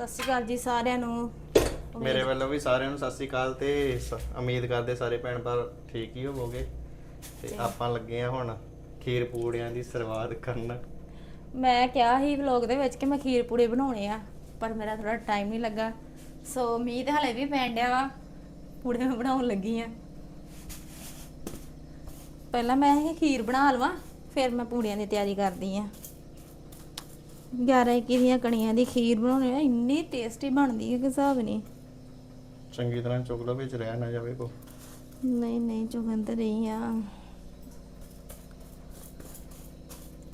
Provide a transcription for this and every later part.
ਸਤਿ ਸ਼੍ਰੀ ਅਕਾਲ ਜੀ ਸਾਰਿਆਂ ਨੂੰ। ਮੇਰੇ ਵੱਲੋਂ ਵੀ ਸਾਰਿਆਂ ਨੂੰ ਸਤਿ ਸ੍ਰੀ ਅਕਾਲ ਤੇ ਸ- ਉਮੀਦ ਕਰਦੇ ਸਾਰੇ ਭੈਣ ਭਰਾ ਠੀਕ ਹੀ ਹੋਵੋਗੇ। ਤੇ ਆਪਾਂ ਲੱਗੇ ਆ ਹੁਣ ਖੀਰ ਪੂੜਿਆਂ ਦੀ ਸ਼ੁਰੂਆਤ ਕਰਨ। ਮੈਂ ਕਿਹਾ ਸੀ ਵਲੌਗ ਦੇ ਵਿੱਚ ਕਿ ਮੈਂ ਖੀਰ ਪੂੜੇ ਬਣਾਉਣੇ ਆ ਪਰ ਮੇਰਾ ਥੋੜਾ ਟਾਈਮ ਨਹੀਂ ਲੱਗਾ। ਸੋ ਮੀਂਹ ਤੇ ਹਲੇ ਵੀ ਪੈਣ ਡਿਆ ਵਾ ਪੂੜੇ ਮੈਂ ਬਣਾਉਣ ਲੱਗੀ ਆ ਪਹਿਲਾਂ ਮੈਂ ਇਹ ਖੀਰ ਬਣਾ ਲਵਾਂ ਫਿਰ ਮੈਂ ਪੂੜਿਆਂ ਦੀ ਤਿਆਰੀ ਕਰਦੀ ਆ 11 ਇੱਕੀ ਦੀਆਂ ਕਣੀਆਂ ਦੀ ਖੀਰ ਬਣਾਉਣੀ ਆ ਇੰਨੀ ਟੇਸਟੀ ਬਣਦੀ ਹੈ ਕਿ ਹਿਸਾਬ ਨਹੀਂ। ਚੰਗੀ ਤਰ੍ਹਾਂ ਲਓ ਵਿੱਚ ਰਹਿ ਨਾ ਜਾਵੇ ਕੋ। ਨਹੀਂ ਨਹੀਂ ਚੁਗਨ ਤੇ ਰਹੀ ਆ।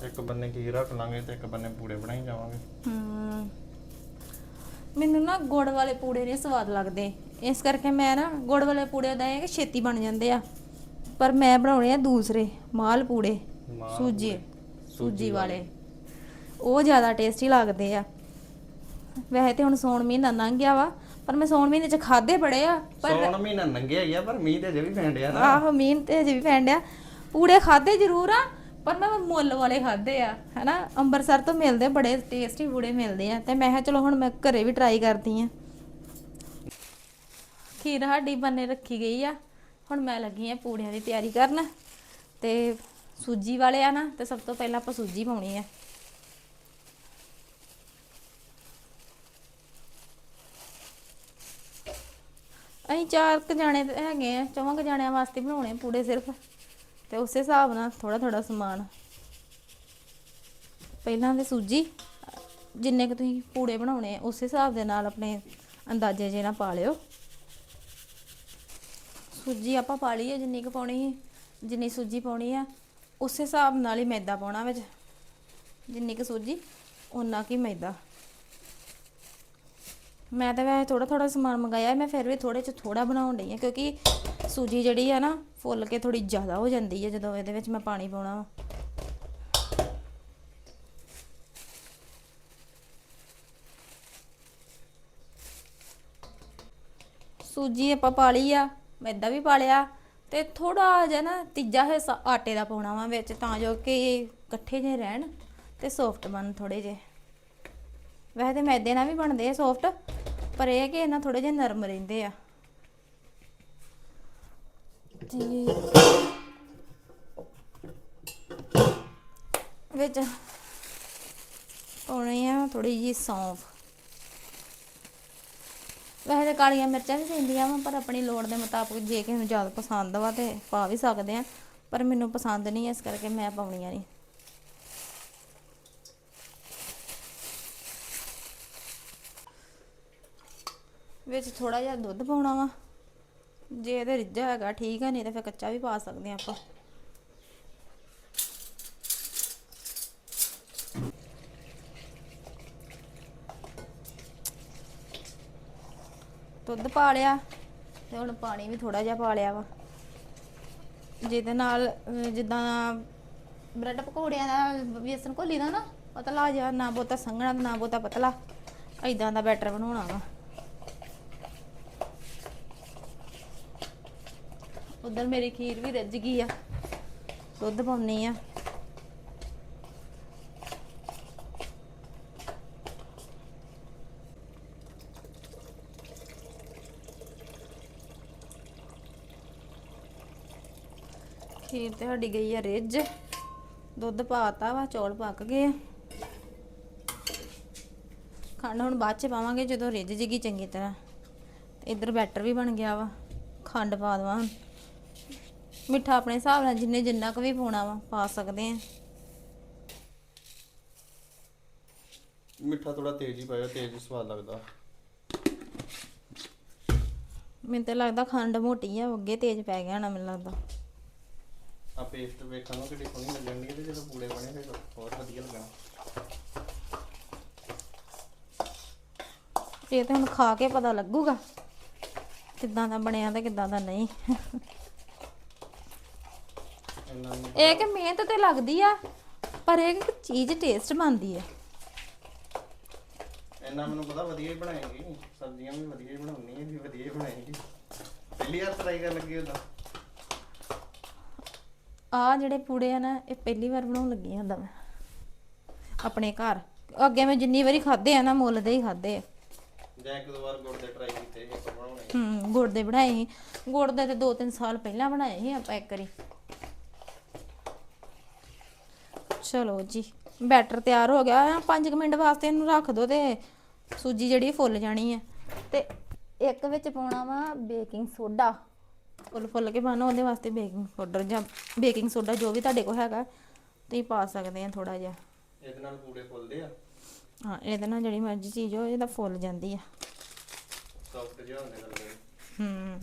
ਇੱਕ ਬੰਨੇ ਖੀਰ ਰੱਖ ਲਾਂਗੇ ਤੇ ਇੱਕ ਬੰਨੇ ਪੂੜੇ ਬਣਾਈ ਜਾਵਾਂਗੇ। ਹਮ ਮੈਨੂੰ ਨਾ ਗੁੜ ਵਾਲੇ ਪੂੜੇ ਨਹੀਂ ਸਵਾਦ ਲੱਗਦੇ। ਇਸ ਕਰਕੇ ਮੈਂ ਨਾ ਗੁੜ ਵਾਲੇ ਪੂੜੇ ਦਾ ਇਹ ਕਿ ਛੇਤੀ ਬਣ ਜਾਂਦੇ ਆ। ਪਰ ਮੈਂ ਬਣਾਉਣੇ ਆ ਦੂਸਰੇ ਮਾਲ ਪੂੜੇ ਮਾਲ ਸੂਜੀ। ਸੂਜੀ ਵਾਲੇ। ਉਹ ਜ਼ਿਆਦਾ ਟੇਸਟੀ ਲੱਗਦੇ ਆ। ਵੈਸੇ ਤੇ ਹੁਣ ਸੌਣ ਮਹੀਨਾ ਲੰਘ ਗਿਆ ਵਾ ਪਰ ਮੈਂ ਸੌਣ ਮਹੀਨੇ ਚ ਖਾਦੇ ਬੜੇ ਆ ਪਰ ਸੌਣ ਮਹੀਨਾ ਲੰਘਿਆ ਹੀ ਆ ਪਰ ਮੀਂਹ ਤੇ ਅਜੇ ਵੀ ਪੈਣ ਡਿਆ ਨਾ। ਆਹੋ ਮੀਨ ਤੇ ਹਜੇ ਵੀ ਪੈਣ ਡਿਆ। ਪੂੜੇ ਖਾਦੇ ਜ਼ਰੂਰ ਆ ਪਰ ਮੈਂ ਮੁੱਲ ਵਾਲੇ ਖਾਦੇ ਆ ਹਨਾ? ਅੰਮ੍ਰਿਤਸਰ ਤੋਂ ਮਿਲਦੇ ਬੜੇ ਟੇਸਟੀ ਪੂੜੇ ਮਿਲਦੇ ਆ ਤੇ ਮੈਂ ਕਿਹਾ ਚਲੋ ਹੁਣ ਮੈਂ ਘਰੇ ਵੀ ਟਰਾਈ ਕਰਦੀ ਆ। ਖੀਰ ਸਾਡੀ ਬੰਨੇ ਰੱਖੀ ਗਈ ਆ ਹੁਣ ਮੈਂ ਲੱਗੀ ਆ ਪੂੜਿਆਂ ਦੀ ਤਿਆਰੀ ਕਰਨ ਤੇ ਸੂਜੀ ਵਾਲੇ ਆ ਨਾ ਤੇ ਸਭ ਤੋਂ ਪਹਿਲਾਂ ਆਪਾਂ ਸੂਜੀ ਪਾਉਣੀ ਆ ਅਸੀਂ ਚਾਰ ਕੁ ਜਾਣੇ ਤੇ ਹੈਗੇ ਆ, ਚੌਵਾਂ ਕੁ ਜਾਣਿਆਂ ਵਾਸਤੇ ਬਣਾਉਣੇ ਪੂੜੇ ਸਿਰਫ। ਤੇ ਉਸੇ ਹਿਸਾਬ ਨਾਲ ਥੋੜਾ ਥੋੜਾ ਸਮਾਨ। ਪਹਿਲਾਂ ਤੇ ਸੂਜੀ, ਜਿੰਨੇ ਕੁ ਤੁਸੀਂ ਪੂੜੇ ਬਣਾਉਣੇ ਆ, ਉਸੇ ਹਿਸਾਬ ਦੇ ਨਾਲ ਆਪਣੇ ਅੰਦਾਜ਼ੇ ਜੇ ਨਾਲ ਪਾ ਲਿਓ। ਸੂਜੀ ਆਪਾਂ ਪਾ ਲਈ ਹੈ ਜਿੰਨੀ ਕੁ ਪਾਉਣੀ ਸੀ, ਜਿੰਨੀ ਸੂਜੀ ਪਾਉਣੀ ਆ, ਉਸੇ ਹਿਸਾਬ ਨਾਲ ਹੀ ਮੈਦਾ ਪਾਉਣਾ ਵਿੱਚ। ਜਿੰਨੀ ਕੁ ਸੂਜੀ, ਓਨਾ ਕੀ ਮੈਦਾ। ਮੈਂ ਤਾਂ ਵੈਸੇ ਥੋੜਾ ਥੋੜਾ ਸਮਾਨ ਮੰਗਾਇਆ, ਮੈਂ ਫਿਰ ਵੀ ਥੋੜੇ ਚ ਥੋੜਾ ਬਣਾਉਣ ਡਈ ਆ ਕਿਉਂਕਿ ਸੂਜੀ ਜਿਹੜੀ ਆ ਨਾ, ਫੁੱਲ ਕੇ ਥੋੜੀ ਜ਼ਿਆਦਾ ਹੋ ਜਾਂਦੀ ਹੈ ਜਦੋਂ ਇਹਦੇ ਵਿੱਚ ਮੈਂ ਪਾਣੀ ਪਾਉਣਾ। ਵਾ ਸੂਜੀ ਆਪਾਂ ਪਾ ਲਈ ਆ ਮੈਦਾ ਵੀ ਪਾ ਲਿਆ ਤੇ ਥੋੜਾ ਜਿਹਾ ਨਾ ਤੀਜਾ ਹਿੱਸਾ ਆਟੇ ਦਾ ਪਾਉਣਾ ਵਾ ਵਿੱਚ ਤਾਂ ਜੋ ਕਿ ਇਕੱਠੇ ਜਿਹੇ ਰਹਿਣ ਤੇ ਸੌਫਟ ਬਣ ਥੋੜੇ ਜਿਹੇ ਵੈਸੇ ਤੇ ਮੈਦੇ ਨਾਲ ਵੀ ਬਣਦੇ ਆ ਸੌਫਟ ਪਰ ਇਹ ਹੈ ਕਿ ਇਹਨਾਂ ਥੋੜੇ ਜਿਹੇ ਨਰਮ ਰਹਿੰਦੇ ਆ। ਜੀ ਵਿੱਚ ਪਾਉਣੀ ਆ ਥੋੜੀ ਜੀ ਸੌਂਫ। ਵੈਸੇ ਤਾਂ ਕਾਲੀਆਂ ਮਿਰਚਾਂ ਵੀ ਪੈਂਦੀਆਂ ਵਾ, ਪਰ ਆਪਣੀ ਲੋੜ ਦੇ ਮੁਤਾਬਕ ਜੇ ਕਿਸੇ ਨੂੰ ਜ਼ਿਆਦਾ ਪਸੰਦ ਵਾ ਤੇ ਪਾ ਵੀ ਸਕਦੇ ਆ, ਪਰ ਮੈਨੂੰ ਪਸੰਦ ਨਹੀਂ ਇਸ ਕਰਕੇ ਮੈਂ ਪਾਉਣੀਆਂ ਨਹੀਂ। ਵਿੱਚ ਥੋੜਾ ਜਿਹਾ ਦੁੱਧ ਪਾਉਣਾ ਵਾ। ਜੇ ਇਹਦੇ ਰਿੱਝਾ ਹੈਗਾ, ਠੀਕ ਹੈ ਨਹੀਂ ਤਾਂ ਫਿਰ ਕੱਚਾ ਵੀ ਪਾ ਸਕਦੇ ਆ ਆਪਾਂ। ਦੁੱਧ ਪਾ ਲਿਆ ਤੇ ਹੁਣ ਪਾਣੀ ਵੀ ਥੋੜਾ ਜਿਹਾ ਪਾ ਲਿਆ ਵਾ। ਜਿਹਦੇ ਨਾਲ ਜਿੱਦਾਂ ਬ੍ਰੈਡ ਪਕੌੜਿਆਂ ਦਾ ਬੇਸਨ ਘੋਲੀ ਦਾ ਨਾ, ਪਤਲਾ ਜਿਹਾ, ਨਾ ਬਹੁਤਾ ਸੰਘਣਾ ਨਾ ਬਹੁਤਾ ਪਤਲਾ ਐਦਾਂ ਦਾ ਬੈਟਰ ਬਣਾਉਣਾ ਵਾ। ਉਧਰ ਮੇਰੀ ਖੀਰ ਵੀ ਰੱਜ ਗਈ ਆ। ਦੁੱਧ ਪਾਉਣੀ ਆ। ਖੀਰ ਤੇ ਸਾਡੀ ਗਈ ਆ ਰਿੱਝ। ਦੁੱਧ ਪਾਤਾ ਵਾ, ਚੌਲ ਪੱਕ ਗਏ ਆ। ਖੰਡ ਹੁਣ ਬਾਅਦ ਚ ਪਾਵਾਂਗੇ ਜਦੋਂ ਰਿੱਝ ਜੇਗੀ ਚੰਗੀ ਤਰ੍ਹਾਂ। ਇੱਧਰ ਬੈਟਰ ਵੀ ਬਣ ਗਿਆ ਵਾ, ਖੰਡ ਪਾ ਦਵਾਂ ਹੁਣ। ਮਿੱਠਾ ਆਪਣੇ ਹਿਸਾਬ ਨਾਲ ਜਿੰਨੇ ਜਿੰਨਾ ਕੁ ਵੀ ਪਾਉਣਾ ਵਾ ਪਾ ਸਕਦੇ ਆ। ਮਿੱਠਾ ਥੋੜਾ ਤੇਜ਼ ਹੀ ਪਾਇਆ ਤੇਜ਼ ਹੀ ਸਵਾਦ ਲੱਗਦਾ। ਮੈਨੂੰ ਤਾਂ ਲੱਗਦਾ ਖੰਡ ਮੋਟੀ ਆ ਅੱਗੇ ਤੇਜ਼ ਪੈ ਗਿਆ ਨਾ ਮੈਨੂੰ ਲੱਗਦਾ। ਆ ਪੇਸਟ ਵੇਖਣ ਨੂੰ ਕਿੱਡੀ ਸੋਹਣੀ ਲੱਗਣੀ ਤੇ ਜਦੋਂ ਪੂੜੇ ਬਣੇ ਫਿਰ ਹੋਰ ਵਧੀਆ ਲੱਗਣਾ। ਇਹ ਤਾਂ ਹੁਣ ਖਾ ਕੇ ਪਤਾ ਲੱਗੂਗਾ ਕਿੱਦਾਂ ਦਾ ਬਣਿਆ ਤੇ ਕਿੱਦਾਂ ਦਾ ਨਹੀਂ। ਇਹ ਕਿ ਮਿਹਨਤ ਤੇ ਲੱਗਦੀ ਆ ਪਰ ਇਹ ਕਿ ਚੀਜ਼ ਟੇਸਟ ਬਣਦੀ ਆ। ਇਹਨਾਂ ਮੈਨੂੰ ਪਤਾ ਵਧੀਆ ਹੀ ਬਣਾਏਗੀ ਸਬਜ਼ੀਆਂ ਵੀ ਵਧੀਆ ਹੀ ਬਣਾਉਣੀ ਹੈ ਵੀ ਵਧੀਆ ਹੀ ਬਣਾਏਗੀ। ਪਹਿਲੀ ਵਾਰ ਟਰਾਈ ਕਰਨ ਲੱਗੀ ਉਹਦਾ ਆ ਜਿਹੜੇ ਪੂੜੇ ਆ ਨਾ ਇਹ ਪਹਿਲੀ ਵਾਰ ਬਣਾਉਣ ਲੱਗੀ ਹਾਂ ਮੈਂ। ਆਪਣੇ ਘਰ। ਅੱਗੇ ਮੈਂ ਜਿੰਨੀ ਵਾਰੀ ਖਾਦੇ ਆ ਨਾ ਮੁੱਲ ਦੇ ਹੀ ਖਾਦੇ ਆ। ਜਾਂ ਇੱਕ ਦੋ ਵਾਰ ਗੁੜ ਦੇ ਟਰਾਈ ਕੀਤੇ ਸੀ ਆਪਾਂ ਬਣਾਉਣੇ ਹੂੰ ਗੁੜ ਦੇ ਬਣਾਏ ਸੀ। ਗੁੜ ਦੇ ਤੇ 2-3 ਸਾਲ ਪਹਿਲਾਂ ਬਣਾਏ ਸੀ ਆਪਾਂ ਇੱਕ ਵਾਰੀ। ਚਲੋ ਜੀ ਬੈਟਰ ਤਿਆਰ ਹੋ ਗਿਆ 5 ਮਿੰਟ ਵਾਸਤੇ ਇਹਨੂੰ ਰੱਖ ਦੋ ਤੇ ਸੂਜੀ ਜਿਹੜੀ ਫੁੱਲ ਜਾਣੀ ਹੈ ਤੇ ਇੱਕ ਵਿੱਚ ਪਾਉਣਾ ਵਾ ਬੇਕਿੰਗ ਸੋਡਾ। ਫੁੱਲ ਫੁੱਲ ਕੇ ਪਾਣਾ ਉਹਦੇ ਵਾਸਤੇ ਬੇਕਿੰਗ ਪਾਊਡਰ ਜਾਂ ਬੇਕਿੰਗ ਸੋਡਾ ਜੋ ਵੀ ਤੁਹਾਡੇ ਕੋਲ ਹੈਗਾ ਤੁਸੀਂ ਪਾ ਸਕਦੇ ਆ ਥੋੜਾ ਜਿਹਾ। ਇਹਦੇ ਨਾਲ ਪੂੜੇ ਫੁੱਲਦੇ ਆ? ਹਾਂ ਇਹਦੇ ਨਾਲ ਜਿਹੜੀ ਮਰਜ਼ੀ ਚੀਜ਼ ਹੋ ਇਹਦਾ ਫੁੱਲ ਜਾਂਦੀ ਆ। ਸੌਫਟ ਜਿਹਾ ਹੁੰਦੇ ਹੂੰ।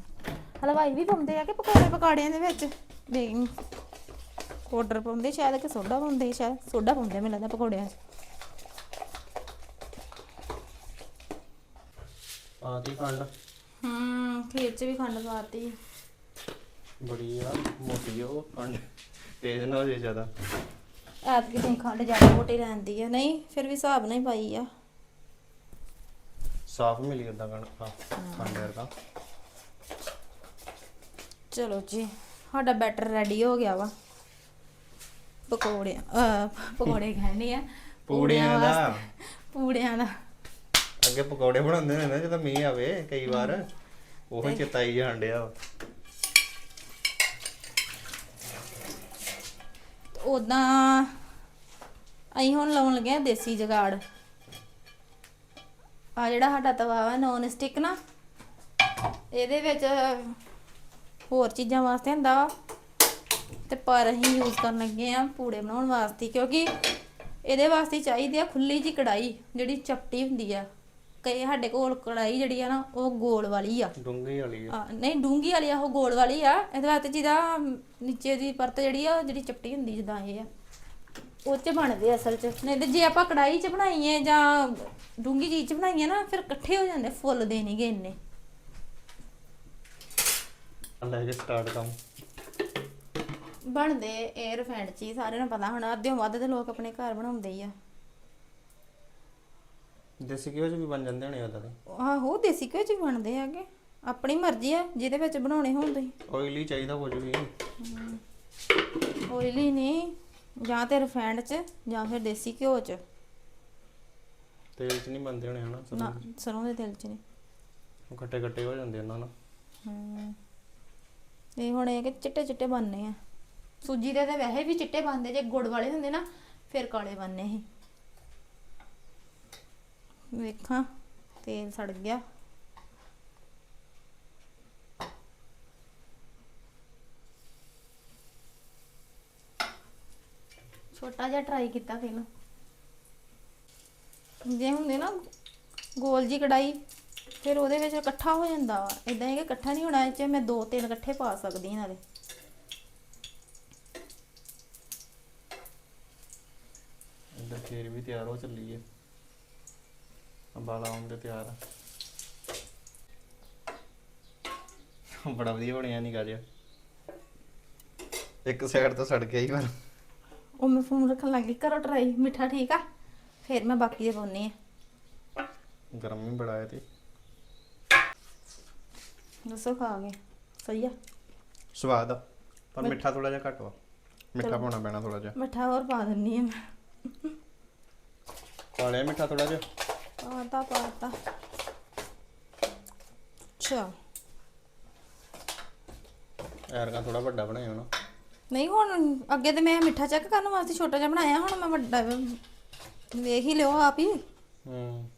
ਹਲਵਾਈ ਵੀ ਪਾਉਂਦੇ ਆ ਕਿ ਪਕੌੜੇ ਪਕਾੜਿਆਂ ਦੇ ਵਿੱਚ? ਬੇਕਿੰਗ ਪਾਊਡਰ ਪਾਉਂਦੇ ਸ਼ਾਇਦ ਕਿ ਸੋਡਾ ਪਾਉਂਦੇ ਸ਼ਾਇਦ ਸੋਡਾ ਪਾਉਂਦੇ ਮੈਨੂੰ ਲੱਗਦਾ ਪਕੌੜਿਆਂ 'ਚ। ਆਦੀ ਖੰਡ? ਹੂੰ ਖੀਰ 'ਚ ਵੀ ਖੰਡ ਪਾਤੀ। ਬੜੀ ਆ ਮੋਟੀ ਆ ਉਹ ਖੰਡ ਤੇਜ਼ ਨਾ ਹੋ ਜੇ ਜ਼ਿਆਦਾ। ਐਤ ਕਿ ਤੁਸੀਂ ਖੰਡ ਜ਼ਿਆਦਾ ਮੋਟੀ ਰਹਿੰਦੀ ਆ ਨਹੀਂ ਫਿਰ ਵੀ ਹਿਸਾਬ ਨਾਲ ਹੀ ਪਾਈ ਆ। ਸਾਫ਼ ਮਿਲੀ ਉਦਾਂ ਕਣ ਖੰਡ ਵਰਗਾ। ਚਲੋ ਜੀ ਸਾਡਾ ਬੈਟਰ ਰੈਡੀ ਹੋ ਗਿਆ ਵਾ। ਪਕੌੜੇ ਪਕੌੜੇ ਕਹਿੰਦੇ ਆ। ਪੂੜਿਆਂ ਦਾ? ਪੂੜਿਆਂ ਦਾ। ਅੱਗੇ ਪਕੌੜੇ ਬਣਾਉਂਦੇ ਨੇ ਨਾ ਜਦੋਂ ਮੀਂਹ ਆਵੇ ਕਈ ਵਾਰ। ਉਹ ਚਿਤਾਈ ਜਾਣ ਡਿਆ। ਉਦਾਂ ਅਸੀਂ ਹੁਣ ਲਾਉਣ ਲੱਗੇ ਆ ਦੇਸੀ ਜਗਾੜ। ਆ ਜਿਹੜਾ ਸਾਡਾ ਤਵਾ ਵਾ ਨੌਨ ਸਟਿਕ ਨਾ ਇਹਦੇ ਵਿੱਚ ਹੋਰ ਚੀਜ਼ਾਂ ਵਾਸਤੇ ਹੁੰਦਾ ਵਾ। ਤੇ ਪਰ ਅਸੀਂ ਯੂਜ਼ ਕਰਨ ਲੱਗੇ ਆ ਪੂੜੇ ਬਣਾਉਣ ਵਾਸਤੇ ਕਿਉਂਕਿ ਇਹਦੇ ਵਾਸਤੇ ਚਾਹੀਦੀ ਆ ਖੁੱਲੀ ਜੀ ਕੜਾਈ ਜਿਹੜੀ ਚਪਟੀ ਹੁੰਦੀ ਆ। ਕਈ ਸਾਡੇ ਕੋਲ ਕੜਾਈ ਜਿਹੜੀ ਆ ਨਾ ਉਹ ਗੋਲ ਵਾਲੀ ਆ। ਡੂੰਘੀ ਵਾਲੀ ਆ। ਨਹੀਂ ਡੂੰਗੀ ਵਾਲੀ ਆ ਉਹ ਗੋਲ ਵਾਲੀ ਆ। ਇਹਦੇ ਵਾਸਤੇ ਜਿਹਦਾ ਨੀਚੇ ਦੀ ਪਰਤ ਜਿਹੜੀ ਆ ਜਿਹੜੀ ਚਪਟੀ ਹੁੰਦੀ ਜਿੱਦਾਂ ਇਹ ਆ। ਉਹ ਚ ਬਣਦੇ ਅਸਲ ਚ। ਨਹੀਂ ਤੇ ਜੇ ਆਪਾਂ ਕੜਾਈ ਚ ਬਣਾਈਏ ਜਾਂ ਡੂੰਗੀ ਚੀਜ਼ ਚ ਬਣਾਈਏ ਨਾ ਫਿਰ ਇਕੱਠੇ ਹੋ ਜਾਂਦੇ ਫੁੱਲ ਦੇ ਨਹੀਂਗੇ ਇੰਨੇ ਲੈ ਕੇ ਸਟਾਰਟ ਕੰਮ ਬਣਦੇ 에ਅਰ ਫੈਂਡ ਚ ਹੀ ਸਾਰਿਆਂ ਨੂੰ ਪਤਾ ਹੁਣ ਅੱਧਿਓਂ ਵੱਧ ਦੇ ਲੋਕ ਆਪਣੇ ਘਰ ਬਣਾਉਂਦੇ ਹੀ ਆ। ਦੇਸੀ ਘਿਓ ਚ ਵੀ ਬਣ ਜਾਂਦੇ ਹੋਣੇ ਉਹਦਾ ਦੇ ਆਹੋ ਦੇਸੀ ਘਿਓ ਚ ਵੀ ਬਣਦੇ ਆਗੇ ਆਪਣੀ ਮਰਜ਼ੀ ਆ ਜਿਹਦੇ ਵਿੱਚ ਬਣਾਉਣੇ ਹੋਣ ਤੁਸੀਂ। ਆਇਲੀ ਚਾਹੀਦਾ ਕੁਝ ਵੀ। ਓਇਲੀ ਨਹੀਂ ਜਾਂ ਤੇ ਰਿਫਾਈਂਡ ਚ ਜਾਂ ਫਿਰ ਦੇਸੀ ਘਿਓ ਚ। ਤੇਲ ਚ ਨਹੀਂ ਬਣਦੇ ਹੋਣੇ ਹਨਾ ਨਾ ਸਰੋਂ ਦੇ ਤੇਲ ਚ ਨਹੀਂ। ਉਹ ਖੱਟੇ ਖੱਟੇ ਹੋ ਜਾਂਦੇ ਉਹਨਾਂ ਨਾਲ। ਹਮ। ਇਹ ਹੁਣ ਇਹ ਕਿ ਚਿੱਟੇ ਚਿੱਟੇ ਬਣਨੇ ਆ। ਸੂਜੀ ਦੇ ਤਾਂ ਵੈਸੇ ਵੀ ਚਿੱਟੇ ਬਣਦੇ, ਜੇ ਗੁੜ ਵਾਲੇ ਹੁੰਦੇ ਨਾ, ਫਿਰ ਕਾਲੇ ਬਣਨੇ ਸੀ। ਵੇਖਾਂ, ਤੇਲ ਸੜ ਗਿਆ। ਛੋਟਾ ਜਿਹਾ ਟਰਾਈ ਕੀਤਾ ਪਹਿਲਾਂ ਜੇ ਹੁੰਦੇ ਨਾ ਗੋਲ ਜੀ ਕੜਾਈ ਫਿਰ ਉਹਦੇ ਵਿੱਚ ਇਕੱਠਾ ਹੋ ਜਾਂਦਾ ਵਾ। ਇਦਾਂ ਹੈ ਕਿ ਇਕੱਠਾ ਨਹੀਂ ਹੋਣਾ, ਇਹ ਚ ਮੈਂ ਦੋ ਤਿੰਨ ਇਕੱਠੇ ਪਾ ਸਕਦੀ ਹਾਂ ਨਾਲੇ ਇੱਧਰ ਖੀਰ ਵੀ ਤਿਆਰ ਹੋ ਚੱਲੀ ਹੈ ਅੰਬਾਲਾ ਆਉਣ ਦੇ ਤਿਆਰ ਆ। ਬੜਾ ਵਧੀਆ ਬਣਿਆ ਨਹੀਂ ਜਿਹਾ। ਇੱਕ ਸਾਈਡ ਤੋਂ ਸੜ ਗਿਆ ਹੀ ਪਰ। ਉਹ ਮੈਂ ਫੋਨ ਰੱਖਣ ਲੱਗੀ ਕਰੋ ਟਰਾਈ ਮਿੱਠਾ ਠੀਕ ਆ। ਫਿਰ ਮੈਂ ਬਾਕੀ ਦੇ ਪਾਉਣੀ ਆ। ਗਰਮ ਵੀ ਬੜਾ ਹੈ ਤੇ। ਦੱਸੋ ਖਾ ਕੇ ਸਹੀ ਆ। ਸਵਾਦ ਆ ਪਰ ਮਿੱਠਾ ਥੋੜਾ ਜਿਹਾ ਘੱਟ ਵਾ। ਮਿੱਠਾ ਪਾਉਣਾ ਪੈਣਾ ਥੋੜਾ ਜਿਹਾ। ਮਿੱਠਾ ਹੋਰ ਪਾ ਦਿੰਨੀ ਆ ਮੈਂ। ਪਾ ਲਿਆ ਮਿੱਠਾ ਥੋੜਾ ਜਿਹਾ। ਪਾਤਾ ਪਾਤਾ ਅੱਛਾ। ਐਰਗਾ ਥੋੜਾ ਵੱਡਾ ਬਣਾਇਆ ਹੋਣਾ। ਨਹੀਂ ਹੁਣ ਅੱਗੇ ਤੇ ਮੈਂ ਮਿੱਠਾ ਚੈੱਕ ਕਰਨ ਵਾਸਤੇ ਛੋਟਾ ਜਿਹਾ ਬਣਾਇਆ ਹੁਣ ਮੈਂ ਵੱਡਾ ਵੇਖ ਹੀ ਲਿਓ ਆਪ ਹੀ। ਹੂੰ।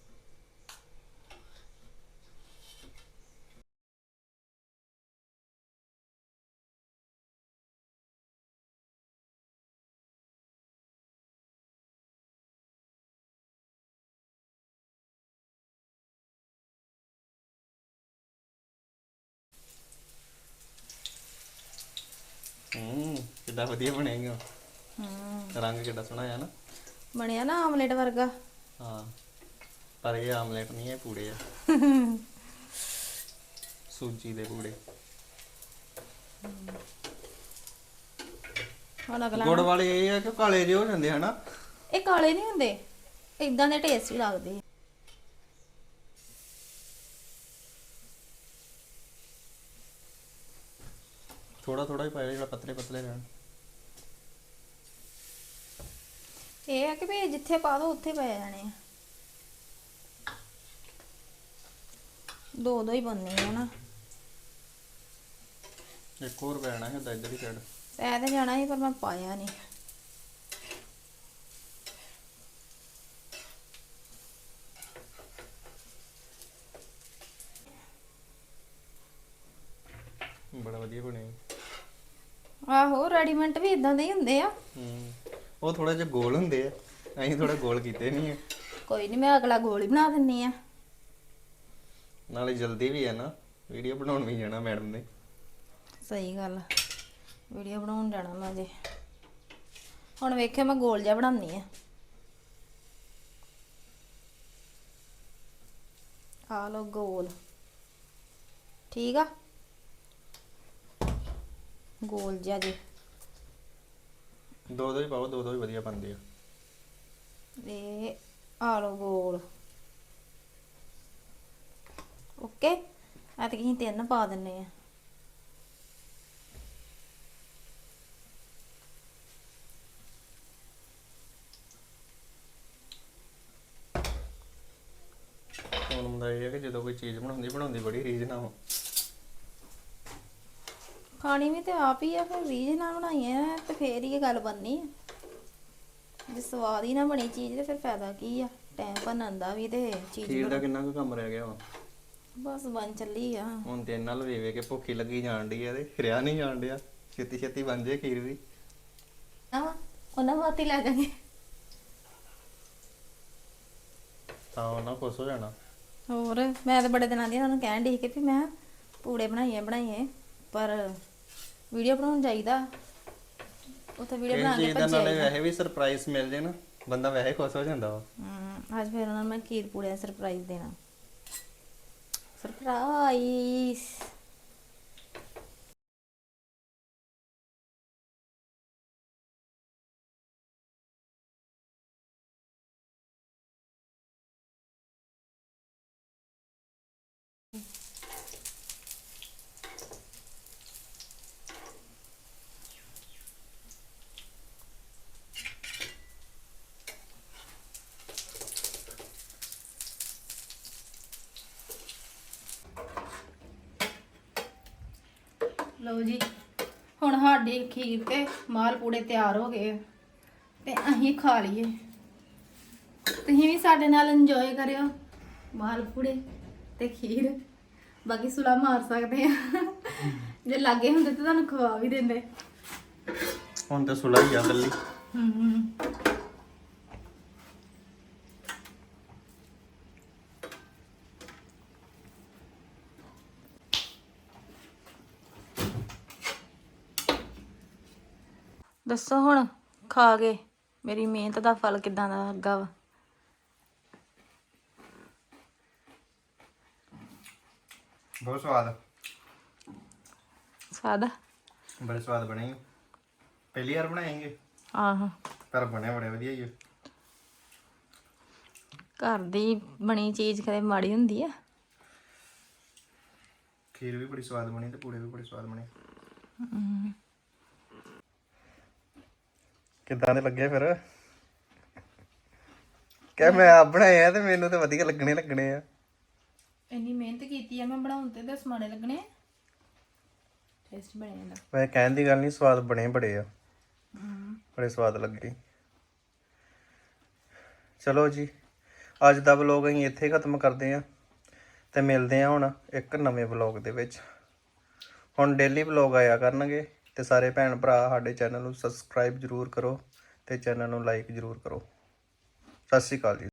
ਹੂੰ ਕਿੱਡਾ ਵਧੀਆ ਬਣੇਗਾ ਹੂੰ। ਰੰਗ ਕਿੱਡਾ ਸੋਹਣਾ ਆ ਨਾ। ਬਣਿਆ ਨਾ ਆਮਲੇਟ ਵਰਗਾ। ਹਾਂ ਪਰ ਇਹ ਆਮਲੇਟ ਨਹੀਂ ਹੈ ਪੂੜੇ ਆ। ਸੂਜੀ ਦੇ ਪੂੜੇ। ਹੁਣ ਅਗਲਾ ਗੁੜ ਵਾਲੇ ਇਹ ਆ ਕਿ ਕਾਲੇ ਜਿਹੇ ਹੋ ਜਾਂਦੇ ਹਨਾ? ਇਹ ਕਾਲੇ ਨਹੀਂ ਹੁੰਦੇ। ਇਦਾਂ ਦੇ ਟੇਸਟੀ ਲੱਗਦੇ। ਆ। ਥੋੜਾ ਥੋੜਾ ਹੀ ਪਾਇਆ ਜਿਹੜਾ ਪਤਲੇ ਪਤਲੇ ਰਹਿਣ। ਇਹ ਆ ਕਿ ਵੀ ਜਿੱਥੇ ਪਾ ਦੋ ਉੱਥੇ ਪੈ ਜਾਣੇ ਆ। ਦੋ ਦੋ ਹੀ ਬੰਨੇ ਆ ਨਾ ਇੱਕ ਹੋਰ ਪੈਣਾ ਹੈ ਇੱਧਰ ਹੀ ਸਾਈਡ ਪੈ ਤੇ ਜਾਣਾ ਸੀ ਪਰ ਮੈਂ ਪਾਇਆ ਨਹੀਂ। ਬੜਾ ਵਧੀਆ ਬਣਿਆ। ਆਹੋ ਰੈਡੀਮੈਂਟ ਵੀ ਇਦਾਂ ਦੇ ਹੀ ਹੁੰਦੇ ਆ। ਹੂੰ ਉਹ ਥੋੜਾ ਜਿਹਾ ਗੋਲ ਹੁੰਦੇ ਆ ਅਸੀਂ ਥੋੜਾ ਗੋਲ ਕੀਤੇ ਨਹੀਂ ਆ। ਕੋਈ ਨਹੀਂ ਮੈਂ ਅਗਲਾ ਗੋਲ ਹੀ ਬਣਾ ਦਿੰਨੀ ਆ। ਨਾਲੇ ਜਲਦੀ ਵੀ ਹੈ ਨਾ ਵੀਡੀਓ ਬਣਾਉਣ ਵੀ ਜਾਣਾ ਮੈਡਮ ਨੇ। ਸਹੀ ਗੱਲ ਵੀਡੀਓ ਬਣਾਉਣ ਜਾਣਾ ਮੈਂ ਜੇ ਹੁਣ ਵੇਖਿਓ ਮੈਂ ਗੋਲ ਜਿਹਾ ਬਣਾਉਣੀ ਆ। ਆ ਲੋ ਗੋਲ। ਠੀਕ ਆ? ਗੋਲ ਜਿਹਾ ਜੇ। ਦੋ ਦੋ ਹੀ ਪਾਓ ਦੋ ਦੋ ਹੀ ਵਧੀਆ ਬਣਦੇ ਆ। ਇਹ ਆ ਲੋ ਗੋਲ। ਓਕੇ ਆ ਤੇ ਅਸੀਂ ਤਿੰਨ ਪਾ ਦਿੰਨੇ ਆ। ਹੁਣ ਹੁੰਦਾ ਇਹ ਹੈ ਕਿ ਜਦੋਂ ਕੋਈ ਚੀਜ਼ ਬਣਾਉਂਦੀ ਬਣਾਉਂਦੀ ਬੜੀ ਰੀਝ ਨਾਲ। ਹੋ ਖਾਣੀ ਵੀ ਤੇ ਆਪ ਹੀ ਆ ਫਿਰ ਰੀਝ ਨਾਲ ਬਣਾਈ ਆ ਤੇ ਫੇਰ ਹੀ ਇਹ ਗੱਲ ਬਣਨੀ ਆ। ਜੇ ਸਵਾਦ ਹੀ ਨਾ ਬਣੀ ਚੀਜ਼ ਤੇ ਫਿਰ ਫਾਇਦਾ ਕੀ ਆ? ਟਾਈਮ ਭੰਨਣ ਦਾ ਵੀ ਤੇ ਚੀਜ਼ ਖੀਰ ਦਾ ਕਿੰਨਾ ਕੁ ਕੰਮ ਰਹਿ ਗਿਆ ਵਾ? ਬਸ ਬਣ ਚੱਲੀ ਆ। ਹੁਣ ਤੇ ਨਾਲ ਵੇ ਵੇ ਕੇ ਭੁੱਖੀ ਲੱਗੀ ਜਾਣ ਡਈ ਆ ਤੇ ਰਿਆ ਨਹੀਂ ਜਾਣ ਡਿਆ। ਛੇਤੀ ਛੇਤੀ ਬਣ ਜੇ ਖੀਰ ਵੀ। ਆ ਉਹਨਾਂ ਵਾਤੀ ਲੈ ਜਾਗੇ। ਤਾਂ ਉਹਨਾਂ ਖੁਸ਼ ਹੋ ਜਾਣਾ। ਹੋਰ ਮੈਂ ਤਾਂ ਬੜੇ ਦਿਨਾਂ ਦੀ ਉਹਨਾਂ ਨੂੰ ਕਹਿਣ ਦੀ ਕਿ ਵੀ ਮੈਂ ਪੂੜੇ ਬਣਾਈਏ ਬਣਾਈਏ। ਪਰ ਵੀਡੀਓ ਬਣਾਉਣ ਜਾਈਦਾ। ਉੱਥੇ ਵੀਡੀਓ ਬਣਾ ਕੇ ਭੱਜਿਆ ਨਾਲੇ ਵੈਸੇ ਵੀ ਸਰਪ੍ਰਾਈਜ਼ ਮਿਲ ਜੇ ਨਾ ਬੰਦਾ ਵੈਸੇ ਖੁਸ਼ ਹੋ ਜਾਂਦਾ ਵਾ। ਹਮ, ਅੱਜ ਫਿਰ ਉਹਨਾਂ ਨੂੰ ਮੈਂ ਖੀਰ ਪੂੜੇ ਦਾ ਸਰਪ੍ਰਾਈਜ਼ ਦੇਣਾ। ਸਰਪ੍ਰਾਈਜ਼ ਲਓ ਜੀ ਹੁਣ ਸਾਡੀ ਖੀਰ ਤੇ ਮਾਲ ਪੂੜੇ ਤਿਆਰ ਹੋ ਗਏ। ਤੇ ਅਸੀਂ ਖਾ ਲਈਏ। ਤੁਸੀਂ ਵੀ ਸਾਡੇ ਨਾਲ ਇੰਜੋਏ ਕਰਿਓ ਮਾਲ ਪੂੜੇ ਤੇ ਖੀਰ। ਬਾਕੀ ਸੁਲਾ ਮਾਰ ਸਕਦੇ ਆ। ਜੇ ਲਾਗੇ ਹੁੰਦੇ ਤਾਂ ਤੁਹਾਨੂੰ ਖਵਾ ਵੀ ਦਿੰਦੇ। ਹੁਣ ਤੇ ਸੁਲਾ ਹੀ ਆ ਗੱਲੀ ਹੂੰ। ਦੱਸੋ ਹੁਣ ਖਾ ਕੇ ਮੇਰੀ ਮਿਹਨਤ ਦਾ ਫਲ ਕਿਦਾਂ ਦਾ ਲੱਗਾ ਵਾ? ਬਹੁਤ ਸਵਾਦ ਸਵਾਦ ਬੜੇ ਸਵਾਦ ਬਣੇ। ਪਹਿਲੀ ਵਾਰ ਬਣਾਏਂਗੇ ਆਹੋ। ਪਰ ਬਣੇ ਬੜੇ ਵਧੀਆ ਹੀ ਆ। ਘਰ ਦੀ ਬਣੀ ਚੀਜ਼ ਕਦੇ ਮਾੜੀ ਹੁੰਦੀ ਆ? ਖੀਰ ਵੀ ਬੜੀ ਸਵਾਦ ਬਣੀ ਤੇ ਪੂੜੇ ਵੀ ਬੜੇ ਸਵਾਦ ਬਣੇ। ਕਿੱਦਾਂ ਦੇ ਲੱਗੇ ਫਿਰ? ਕਹਿ ਮੈਂ ਆਪ ਬਣਾਏ ਆ ਤੇ ਮੈਨੂੰ ਤਾਂ ਵਧੀਆ ਲੱਗਣੇ ਲੱਗਣੇ ਆ। ਇੰਨੀ ਮਿਹਨਤ ਕੀਤੀ ਆ ਮੈਂ ਬਣਾਉਣ ਤੇ ਦਸ ਮਾੜੇ ਲੱਗਣੇ ਟੇਸਟ ਬਣੇ ਜਾਂਦਾ ਵੈਸੇ ਕਹਿਣ ਦੀ ਗੱਲ ਨਹੀਂ ਸਵਾਦ ਬਣੇ ਬੜੇ ਆ। ਬੜੇ ਸਵਾਦ ਲੱਗੇ। ਚਲੋ ਜੀ ਅੱਜ ਦਾ ਵਲੌਗ ਅਸੀਂ ਇੱਥੇ ਖਤਮ ਕਰਦੇ ਆ ਤੇ ਮਿਲਦੇ ਆ ਹੁਣ ਇੱਕ ਨਵੇਂ ਵਲੌਗ ਦੇ ਵਿੱਚ। ਹੁਣ ਡੇਲੀ ਵਲੌਗ ਆਇਆ ਕਰਨਗੇ। ਤੇ ਸਾਰੇ ਭੈਣ ਭਰਾ ਸਾਡੇ ਚੈਨਲ ਨੂੰ ਸਬਸਕ੍ਰਾਈਬ ਜਰੂਰ ਕਰੋ ਤੇ ਚੈਨਲ ਨੂੰ ਲਾਈਕ ਜਰੂਰ ਕਰੋ। ਸਤਿ ਸ਼੍ਰੀ ਅਕਾਲ ਜੀ।